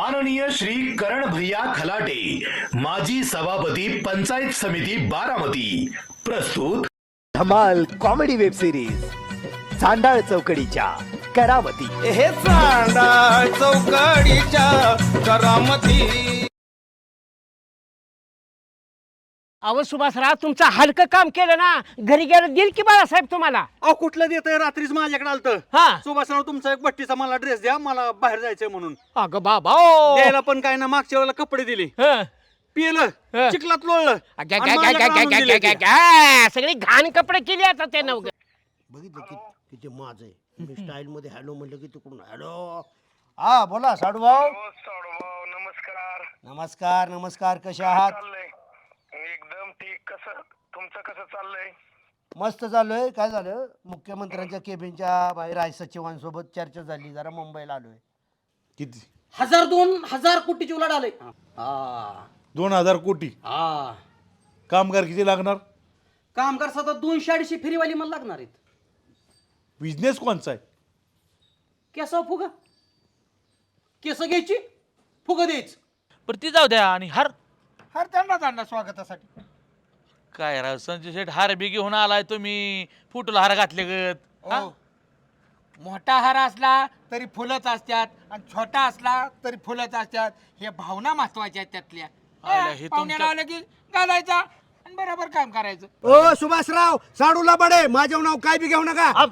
माननीय श्री करण भैया खलाटे माजी सभापती पंचायत समिती बारामती. प्रस्तुत धमाल कॉमेडी वेब सिरीज चांडाळ चौकडीच्या करावती. हे चांडा चौकडीच्या करामती अहो सुभाषराव तुमचं हलकं काम केलं ना घरी गेलं दिल की बाळासाहेब तुम्हाला? अहो कुठलं देत रात्रीच माझ्याकडे आलत. हा. सुभाषराव तुमचा एक बट्टीचा मला ड्रेस द्या मला बाहेर जायचंय म्हणून. अगं बाबा ओ. द्यायला पण काय ना मागच्या वेळेला कपडे दिले. हं. पिलं हं. चिखलात लोळलं. अग्या, आणि माझ्याकडे आणून दिले ते. सगळी घाण कपडे केली आता त्यानं उगा. बघितलं की किती माझ आहे. मी स्टाईल मध्ये हॅलो म्हणलं की तिकडून हॅलो. हा बोला साडू भाऊ साडूभाऊ नमस्कार. नमस्कार नमस्कार कसे आहात? चाललंय? ठीक कसं तुमचं कसं चाललंय? मस्त चाललोय. काय झालं? मुख्यमंत्र्यांच्या केबिनच्या बाहेर आहे सचिवांसोबत चर्चा झाली. जरा मुंबईला आलोय. किती? हजार दोन हजार कोटीची उलाढ आले दोन हजार कोटी? हा. कामगार किती लागणार? कामगार सतत दोनशे अडीचशे फेरीवाली मला लागणार आहेत. बिझनेस कोणचा आहे? केस फुग. केस घ्यायची फुग द्यायच. पण ती जाऊ द्या आणि हार हर त्यांना आणला स्वागतासाठी. काय राव संजय शेठ हार बी घेऊन आलाय तुम्ही. फुटला हार घातले गत. हा? मोठा हार असला तरी फुलंच असतात आणि छोटा असला तरी फुलंच असतात हे भावना महत्त्वाच्या आहेत त्यातल्या. आयला, हा, हे पाहुण्याला तुमच्या- आलं की घालायचा आणि बरोबर काम करायचं. ओ सुभाषराव साडूला बडे माझ्या नाव काय बी घेऊ नका.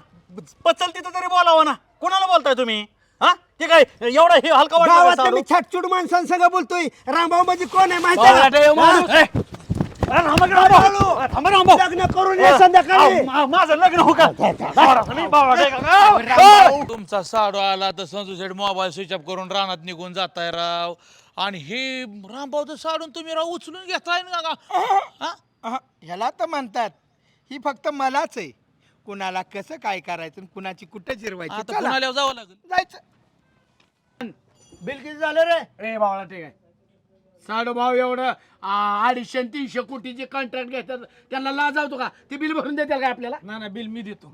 पचल तिथं तरी बोलावं ना. कोणाला बोलताय तुम्ही? हा? ते काय एवढा हे हलका गावातल्या वाटलं मी छटछुट माणसांसंग बोलतोय. रामभाऊ म्हणजे कोण आहे माहिती आहे. का? थांबा, रामा. लग्न करून ये संध्याकाळी. अहो, मा- माझं लग्न हो का? तुमचा साडू आला तर Sanju Sheth mobile switch off करून रानात निघून जाताय राव. आणि हे रामभाऊचं साडून तुम्ही राव उचलून घेताय ना का? हा? ह्याला तर म्हणतात ही फक्त मलाच आहे. कुणाला कसं काय करायचं कुणाची कुठं पुण्याला जावं लागेल? जायचं. बिल किती झालं रे. रे बावळा ठीक आहे. साडू भाव एवढं आ, अडीचशे आणि तीनशे कोटीचे कॉन्ट्रॅक्ट घेतात. त्यांना लाजावतो का? ते बिल भरून देतील का आपल्याला? ना ना बिल मी देतो.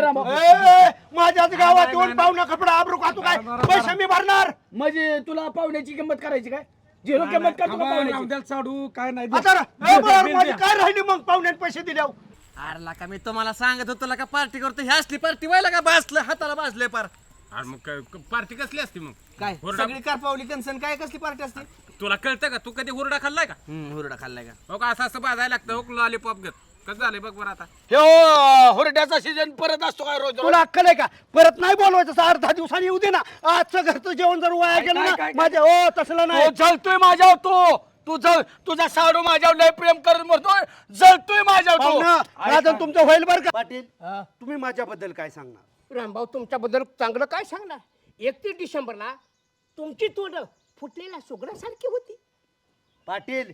राम ए, माझ्याच गावात येऊन पाहुणा कपडा आबरू खातो काय? पैसे मी भरणार. म्हणजे तुला पाहुण्याची किंमत करायची काय? झिरो किंमत करतो का पाहुण्याची? साडू काय नाही आता रा- ए, बरं, माझी काय राहिली मग पाहुण्यात पैसे दिल्यावर? अरे का मी तुम्हाला सांगत होतो का पार्टी करतो. ही असली पार्टी व्हायला का बसलं? हाताला बसले पार. अरे मग काय पार्टी कसली असते मग? काय? सगळी कारपावली कन्सन काय कसली पार्टी असते? तुला कळतं का? तू कधी हुरडा खाल्लाय का? हुरडा खाल्लाय का? हो का? असं असं भाजायला लागतं. हो लॉलीपॉप घेत. कसं झालंय बघ बरं आता. हे हुरड्याचा सीजन परत असतो काय रोज? तुला अक्कल आहे का? परत नाही बोलवायचं असं अर्धा दिवसांनी येऊ दे ना. आजचं घरचं जेवण जर वाया गेलं काय- ना काय- माझ्या हो तसलं नाही. तो जळतोय माझ्यावर तो. तू जळ तुझा साडू माझ्यावर लय प्रेम करत म्हणतोय जळतोय माझ्यावर पाहुणं, तो राजन तुमचं होईल बरं का? पाटील तुम्ही माझ्याबद्दल काय सांगणार? रामभाऊ तुमच्याबद्दल चांगलं काय सांगणार? एकतीस डिसेंबरला तुमची तोंड फुटलेल्या सुगडासारखी होती. पाटील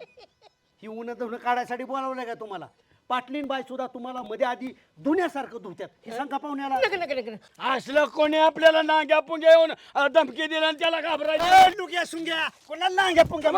ही उन्हा धुणं काढायसाठी बोलावलंय का तुम्हाला? पाटलीन बाई सुद्धा तुम्हाला मध्ये आधी धुण्यासारखं धुत्यात. हे सांगा पाहुण्याला नका, नका, नका, नका. असलं कोणी आपल्याला नांग्या पुंग्या येऊन अ, धमकी दिला आणि त्याला घाबरायचं? ए, लुग्या सुंग्या कोणाला नांग्या पुंग्या?